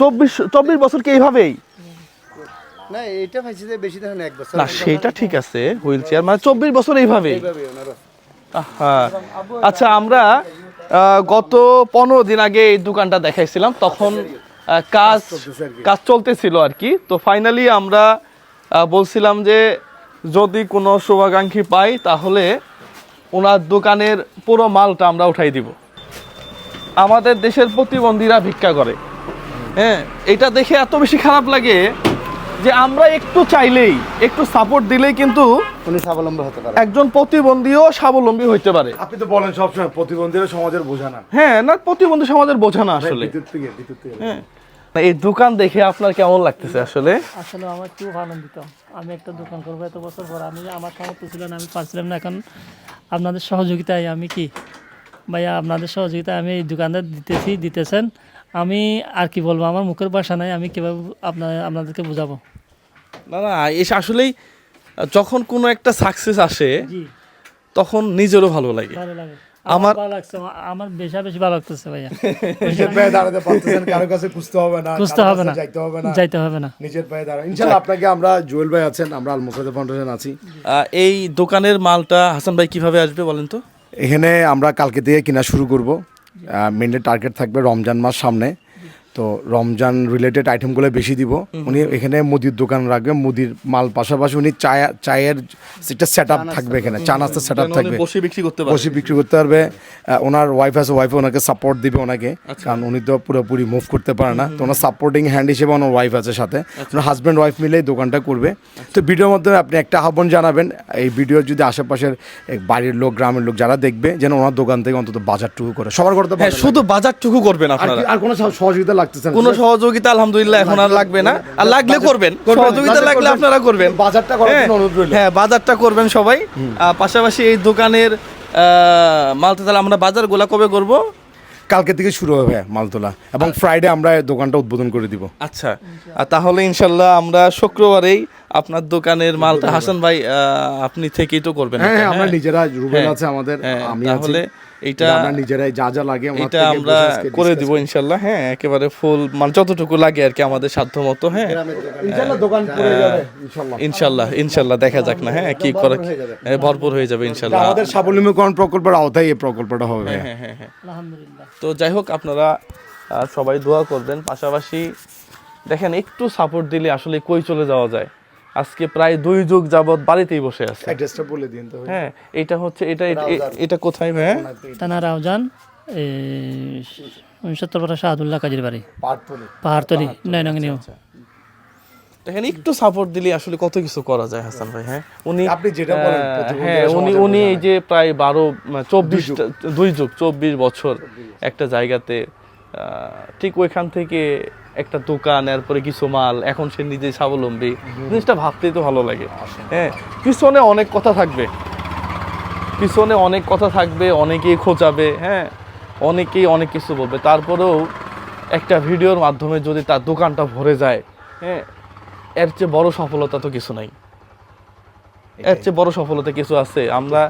চব্বিশ চব্বিশ বছর কি এইভাবেই? না এটা পাইছি যে বেশি দেখেন এক বছর না সেটা ঠিক আছে হুইল চেয়ার মানে চব্বিশ বছর এইভাবেই। এইভাবে হ্যাঁ আচ্ছা আমরা গত পনেরো দিন আগে এই দোকানটা দেখাইছিলাম তখন কাজ চলতেছে আর কি। কাজ চলতেছিল আর কি। তো ফাইনালি আমরা বলছিলাম যে যদি কোনো শুভাকাঙ্ক্ষী পাই তাহলে ওনার দোকানের পুরো মালটা আমরা উঠাই দিব। আমাদের দেশের প্রতিবন্ধীরা ভিক্ষা করে। হ্যাঁ এটা দেখে এত বেশি খারাপ লাগে যে আমরা একটু চাইলেই একটু সাপোর্ট দিলেই কিন্তু উনি স্বাবলম্বী হতে পারে। একজন প্রতিবন্ধীও স্বাবলম্বী হইতে পারে। আপনি তো বলেন সবসময় প্রতিবন্ধীরা সমাজের বোঝা না। হ্যাঁ না প্রতিবন্ধী সমাজের বোঝা না আসলে। বিদ্যুৎ থেকে হ্যাঁ। এই দোকান দেখে আপনার কেমন লাগতেছে আসলে? আসলে আমার খুব আনন্দিত। আমি একটা দোকান করব এত বছর পর। আমি আমার সামর্থ্য ছিল না আমি পারছিলাম না। এখন আপনাদের সহযোগিতায় আমি কি ভাইয়া আপনাদের সহযোগিতা আমি এই দোকানদার দিতেছি দিতেছেন। আমি আর কি বলব আমার মুখের ভাষা নাই আমি কীভাবে আপনার আপনাদেরকে বোঝাবো? না না এসে আসলেই যখন কোনো একটা সাকসেস আসে তখন নিজেরও ভালো লাগে। ভালো লাগে। আমার- আমার ভালো লাগছে আমার- আমার বেশা বেশি ভালো লাগতেছে ভাইয়া। নিজের পায়ে দাঁড়াতে পারতেছেন কারও কাছে খুঁজতে হবে না বুঝতে হবে না। যাইতে হবে না। যাইতে হবে না। নিজের পায়ে দাঁড়া ইনশাআল্লাহ আপনাকে আমরা জুয়েল ভাই আছেন আমরা আলমোসাদে ফাউন্ডেশন আছি। এই দোকানের মালটা হাসান ভাই কীভাবে আসবে বলেন তো? এখানে আমরা কালকে থেকে কেনা শুরু করব। মেনলি টার্গেট থাকবে রমজান মাস সামনে। তো রমজান রিলেটেড আইটেমগুলো বেশি দিব। উনি এখানে মুদির দোকান রাখবে মুদির মাল পাশাপাশি উনি চায় চায়ের একটা সেট আপ থাকবে এখানে চা নাস্তা সেট আপ থাকবে। বসে বিক্রি করতে বসে বিক্রি করতে পারবে। ওনার ওয়াইফ আছে ওয়াইফে ওনাকে সাপোর্ট দিবে ওনাকে। কারণ উনি তো পুরোপুরি মুভ করতে পারে না। তো ওনার সাপোর্টিং হ্যান্ড হিসেবে ওনার ওয়াইফ আছে সাথে। ওনার হাজব্যান্ড ওয়াইফ মিলে দোকানটা করবে। তো ভিডিওর মাধ্যমে আপনি একটা আহ্বান জানাবেন এই ভিডিও যদি আশেপাশের বাড়ির লোক গ্রামের লোক যারা দেখবে যেন ওনার দোকান থেকে অন্তত বাজারটুকু করে। সবার করতে হ্যাঁ শুধু বাজারটুকু করবেন আর আপনারা আর কোনো সহ- সহযোগিতা লাগতেছে না। কোনো সহযোগিতা আলহামদুলিল্লাহ এখন আর লাগবে না। আর লাগলে করবেন। সহযোগিতা লাগলে আপনারা করবেন। বাজারটা করার হ্যাঁ, জন্য অনুরোধ রইল। হ্যাঁ বাজারটা করবেন সবাই। পাশাপাশি এই দোকানের মালটা তাহলে আমরা বাজার গোলা কবে করব? কালকে থেকে শুরু হবে মালতোলা। এবং ফ্রাইডে আমরা দোকানটা উদ্বোধন করে দিব। আচ্ছা। তাহলে ইনশাল্লাহ আমরা শুক্রবারেই আপনার দোকানের মালটা হাসান ভাই আপনি থেকেই তো করবেন হ্যাঁ হ্যাঁ আমরা হ্যাঁ? নিজেরা রুবেল আছে আমাদের আমি তাহলে আমরা নিজেরাই যা যা লাগে এটা আমরা করে দিব ইনশাল্লাহ হ্যাঁ একেবারে ফুল মানে যতটুকু লাগে আর কি আমাদের সাধ্য মতো হ্যাঁ ইনশাআল্লাহ দোকান করে যাবে ইনশাআল্লাহ। ইনশাল্লাহ ইনশাল্লাহ দেখা যাক না হ্যাঁ কি করে হ্যাঁ, ভরপুর হয়ে যাবে ইনশাল্লাহ আমাদের স্বাবলম্বীকরণ প্রকল্পের আওতায় এই প্রকল্পটা হবে হ্যাঁ হ্যাঁ হ্যাঁ আলহামদুলিল্লাহ। তো যাই হোক আপনারা আহ, সবাই দোয়া করবেন পাশাপাশি দেখেন একটু সাপোর্ট দিলে আসলে কই চলে যাওয়া যায়? আজকে প্রায় দুই যুগ যাবত বাড়িতেই বসে আছে। অ্যাড্রেসটা বলে দিন তো হ্যাঁ এটা হচ্ছে এটা এটা- কোথায় ভাই? তানা রাউজান উনসত্তর শাহাদুল্লাহ কাজীর বাড়ি। পাহাড়তলি। নয় নং নিউ। দেখেন একটু সাপোর্ট দিলে আসলে কত কিছু করা যায় হাসান ভাই হ্যাঁ? উনি আপনি যেটা বলেন, হ্যাঁ উনি উনি এই যে প্রায় বারো চব্বিশ দুই যুগ চব্বিশ বছর। একটা জায়গাতে ঠিক ওইখান থেকে একটা দোকান এরপরে কিছু মাল এখন সে নিজে স্বাবলম্বী। জিনিসটা ভাবতেই তো ভালো লাগে। হ্যাঁ পিছনে অনেক কথা থাকবে। পিছনে অনেক কথা থাকবে অনেকেই খোঁচাবে হ্যাঁ অনেকেই অনেক কিছু বলবে। তারপরেও একটা ভিডিওর মাধ্যমে যদি তার দোকানটা ভরে যায় হ্যাঁ এর চেয়ে বড় সফলতা তো কিছু নাই। এর চেয়ে বড় সফলতা কিছু আছে। আমরা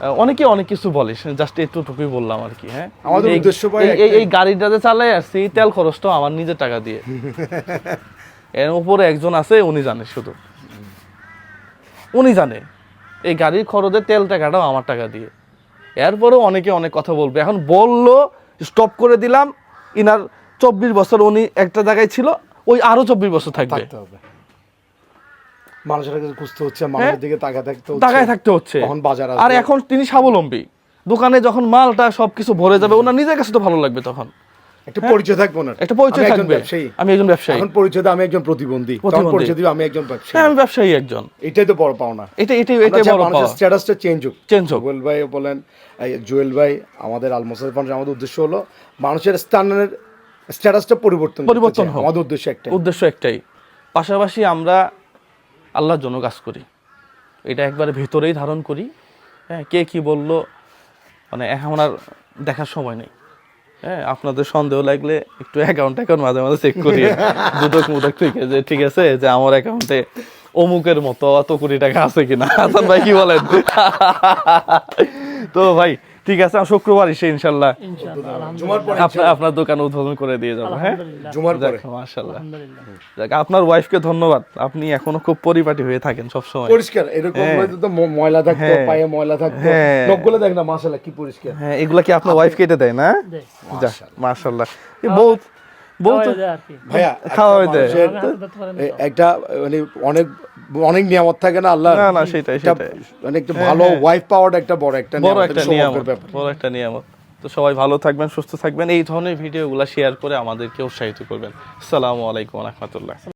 অনেকে অনেক কিছু বলে জাস্ট একটুটুকুই বললাম আর কি হ্যাঁ? আমাদের উদ্দেশ্য ভাই এই- এই-। এই গাড়িটাতে চালাই আসছি তেল খরচটাও আমার নিজের টাকা দিয়ে। এর উপরে একজন আছে উনি জানে শুধু। উনি জানে এই গাড়ির খরচের তেল টাকাটাও আমার টাকা দিয়ে। এরপরেও অনেকে অনেক কথা বলবে। এখন বলল স্টপ করে দিলাম ইনার চব্বিশ বছর উনি একটা জায়গায় ছিল ওই আরও চব্বিশ বছর থাকবে। মানুষের কাছে খুঁজতে হচ্ছে মানুষের দিকে তাকায় থাকতে হচ্ছে। টাকায় থাকতে হচ্ছে। বাজার আর এখন তিনি স্বাবলম্বী। দোকানে যখন মালটা সবকিছু ভরে যাবে ওনার নিজের কাছে তো ভালো লাগবে তখন। একটা পরিচয় থাকবে ওনার। একটা পরিচয় থাকবে। আমি একজন ব্যবসায়ী। এখন পরিচয় আমি একজন প্রতিবন্ধী। তখন পরিচয় দিবে আমি একজন ব্যবসায়ী। হ্যাঁ আমি ব্যবসায়ী একজন। এটাই তো বড় পাওনা। এটা এটাই এটাই বড় মানুষের পাওয়া স্ট্যাটাসটা চেঞ্জ হোক। Change হোক। জুয়েল ভাই বলেন জুয়েল ভাই আমাদের ফাউন্ডেশন আমাদের উদ্দেশ্য হলো মানুষের স্থানের স্ট্যাটাসটা পরিবর্তন পরিবর্তন। হোক। আমাদের উদ্দেশ্য একটাই। উদ্দেশ্য একটাই। পাশাপাশি আমরা আল্লাহর জন্য কাজ করি। এটা একবারে ভেতরেই ধারণ করি। হ্যাঁ কে কি বলল? মানে এখন আর দেখার সময় নেই। হ্যাঁ আপনাদের সন্দেহ লাগলে একটু অ্যাকাউন্ট অ্যাকাউন্ট মাঝে মাঝে চেক করি। দুদক মুদক থেকে যে ঠিক আছে যে আমার অ্যাকাউন্টে অমুকের মতো অত কোটি টাকা আছে কিনা? হাসান ভাই কি বলেন? তো ভাই ঠিক আছে আমি শুক্রবার এসে ইনশাল্লাহ ইনশাআল্লাহ জুমার পরে আপনার আপনার দোকান উদ্বোধন করে দিয়ে যাব হ্যাঁ? মার্শাল্লাহ জুমার পরে। মাশাল্লাহ যাক আপনার ওয়াইফকে ধন্যবাদ। আপনি এখনও খুব পরিপাটি হয়ে থাকেন সবসময়। পরিষ্কার এরকম তো ময়লা থাকতো হ্যাঁ। পায়ে ময়লা থাকতো হ্যাঁ। নখগুলো দেখ না মাশাআল্লাহ কি পরিষ্কার। হ্যাঁ এগুলা কি আপনার ওয়াইফ কেটে দেয় না? মার্শাল্লাহ যাক মাশাল্লাহ এই বহুত ভাইয়া খাওয়া একটা দেয়। মানে অনেক অনেক নিয়ামত থাকে না আল্লাহ না না সেটাই সেটাই। মানে একটা ভালো ওয়াইফ পাওয়ার একটা বড় একটা বড় একটা নিয়ামত ব্যাপার। বড় একটা নিয়ামত। তো সবাই ভালো থাকবেন সুস্থ থাকবেন এই ধরনের ভিডিওগুলো শেয়ার করে আমাদেরকে উৎসাহিত করবেন। আসসালামু আলাইকুম রহমতুল্লাহ।